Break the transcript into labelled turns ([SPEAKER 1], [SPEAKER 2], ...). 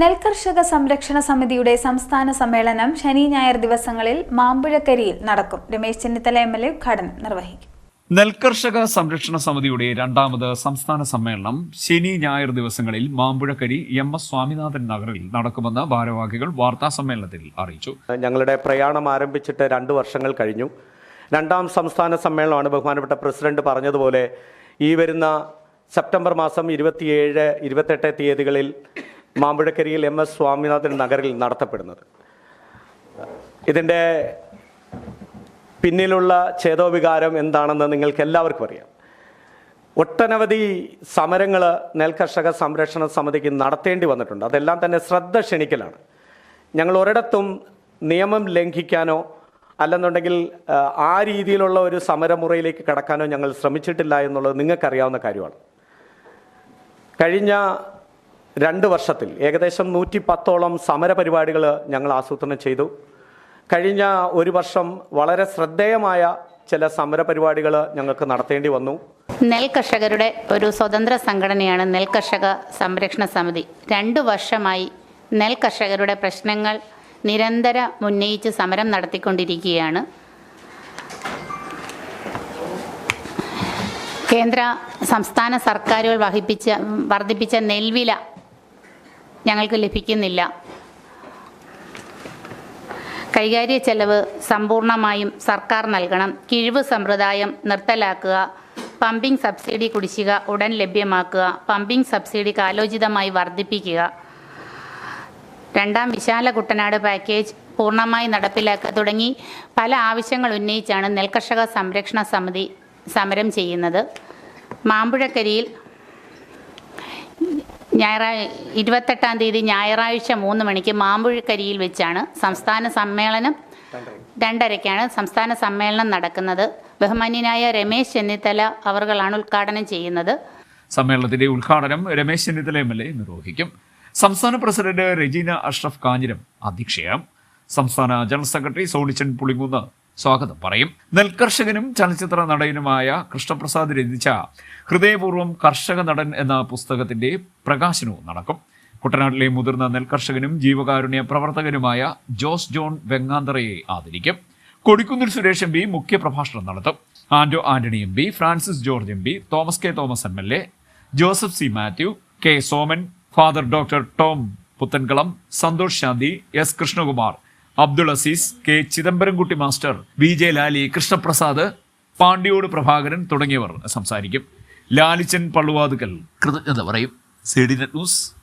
[SPEAKER 1] നെൽകർഷക സംരക്ഷണ സമിതിയുടെ സംസ്ഥാന സമ്മേളനം ശനി ഞായർ ദിവസങ്ങളിൽ മാമ്പുഴക്കരിയിൽ നടക്കും. Ramesh Chennithala M L A ഉദ്ഘാടനം നിർവഹിക്കും.
[SPEAKER 2] നെൽകർഷക സംരക്ഷണ സമിതിയുടെ രണ്ടാമത് സംസ്ഥാന സമ്മേളനം ശനി ഞായർ ദിവസങ്ങളിൽ മാമ്പുഴക്കരി എം എസ് സ്വാമിനാഥൻ നഗറിൽ നടക്കുമെന്ന് ഭാരവാഹികൾ വാർത്താ സമ്മേളനത്തിൽ അറിയിച്ചു.
[SPEAKER 3] ഞങ്ങളുടെ പ്രയാണം ആരംഭിച്ചിട്ട് രണ്ട് വർഷങ്ങൾ കഴിഞ്ഞു. രണ്ടാം സംസ്ഥാന സമ്മേളനമാണ് ബഹുമാനപ്പെട്ട പ്രസിഡന്റ് പറഞ്ഞതുപോലെ ഈ വരുന്ന സെപ്റ്റംബർ മാസം ഇരുപത്തിയേഴ് ഇരുപത്തെട്ട് തീയതികളിൽ മാമ്പുഴക്കരിയിൽ എം എസ് സ്വാമിനാഥൻ നഗറിൽ നടത്തപ്പെടുന്നത്. ഇതിന്റെ പിന്നിലുള്ള ചേതോവികാരം എന്താണെന്ന് നിങ്ങൾക്ക് എല്ലാവർക്കും അറിയാം. ഒട്ടനവധി സമരങ്ങൾ നെൽകർഷക സംരക്ഷണ സമിതിക്ക് നടത്തേണ്ടി വന്നിട്ടുണ്ട്. അതെല്ലാം തന്നെ ശ്രദ്ധ ക്ഷണിക്കലാണ്. ഞങ്ങൾ ഒരിടത്തും നിയമം ലംഘിക്കാനോ അല്ലെന്നുണ്ടെങ്കിൽ ആ രീതിയിലുള്ള ഒരു സമരമുറയിലേക്ക് കടക്കാനോ ഞങ്ങൾ ശ്രമിച്ചിട്ടില്ല എന്നുള്ളത് നിങ്ങൾക്കറിയാവുന്ന കാര്യമാണ്. കഴിഞ്ഞ രണ്ട് വർഷത്തിൽ ഏകദേശം നൂറ്റി പത്തോളം സമരപരിപാടികൾ ഞങ്ങൾ ആസൂത്രണം ചെയ്തു. കഴിഞ്ഞ ഒരു വർഷം വളരെ ശ്രദ്ധേയമായ ചില സമരപരിപാടികൾ ഞങ്ങൾക്ക് നടത്തേണ്ടി വന്നു.
[SPEAKER 4] നെൽ കർഷകരുടെ ഒരു സ്വതന്ത്ര സംഘടനയാണ് നെൽ കർഷക സംരക്ഷണ സമിതി. രണ്ട് വർഷമായി നെൽ കർഷകരുടെ പ്രശ്നങ്ങൾ നിരന്തരം ഉന്നയിച്ച് സമരം നടത്തിക്കൊണ്ടിരിക്കുകയാണ്. കേന്ദ്ര സംസ്ഥാന സർക്കാരുകൾ വഹിപ്പിച്ച വർദ്ധിപ്പിച്ച നെൽവില ഞങ്ങൾക്ക് ലഭിക്കുന്നില്ല. കൈകാര്യ ചെലവ് സമ്പൂർണമായും സർക്കാർ നൽകണം. കിഴിവ് സമ്പ്രദായം നിർത്തലാക്കുക. പമ്പിംഗ് സബ്സിഡി കുടിശ്ശിക ഉടൻ ലഭ്യമാക്കുക. പമ്പിംഗ് സബ്സിഡി കാലോചിതമായി വർദ്ധിപ്പിക്കുക. രണ്ടാം വിശാല കുട്ടനാട് പാക്കേജ് പൂർണമായി നടപ്പിലാക്കുക തുടങ്ങി പല ആവശ്യങ്ങൾ ഉന്നയിച്ചാണ് നെൽകർഷക സംരക്ഷണ സമിതി സമരം ചെയ്യുന്നത്. മാമ്പുഴക്കരിയിൽ ഞായറാഴ്ച ഇരുപത്തെട്ടാം തീയതി ഞായറാഴ്ച മൂന്ന് മണിക്ക് മാമ്പുഴക്കരിയിൽ വെച്ചാണ് സംസ്ഥാന സമ്മേളനം. രണ്ടരയ്ക്കാണ് സംസ്ഥാന സമ്മേളനം നടക്കുന്നത്. ബഹുമാന്യനായ രമേശ് ചെന്നിത്തല അവർകളാണ് ഉദ്ഘാടനം ചെയ്യുന്നത്.
[SPEAKER 2] സമ്മേളനത്തിന്റെ ഉദ്ഘാടനം Ramesh Chennithala M L A നിർവഹിക്കും. സംസ്ഥാന പ്രസിഡന്റ് റെജീന അഷ്റഫ് കാഞ്ഞിരം അധ്യക്ഷയാം സംസ്ഥാന ജനറൽ സെക്രട്ടറി സോണിച്ചൻ പുളിങ്കുന്ന് സ്വാഗതം. പറയും. നെൽകർഷകനും ചലച്ചിത്ര നടനുമായ കൃഷ്ണപ്രസാദ് രചിച്ച ഹൃദയപൂർവം കർഷക നടൻ എന്ന പുസ്തകത്തിന്റെ പ്രകാശനവും നടക്കും. കുട്ടനാട്ടിലെ മുതിർന്ന നെൽകർഷകനും ജീവകാരുണ്യ പ്രവർത്തകനുമായ ജോസ് ജോൺ വെങ്ങാന്തറയെ ആദരിക്കും. കൊടിക്കുന്നിൽ സുരേഷ് എം പി മുഖ്യപ്രഭാഷണം നടത്തും. Anto Antony M P Francis George M P Thomas K Thomas M L A Joseph C Mathew K Soman father doctor Tom Puthenkalam Santhosh Shanthi S Krishnakumar Abdul Azeez K Chidambaramkutty master V J Lali Krishnaprasad Pandyod Prabhakaran തുടങ്ങിയവർ സംസാരിക്കും. ലാലിച്ചൻ പള്ളുവാതുക്കൽ. കൃതജ്ഞത പറയും. C D net news.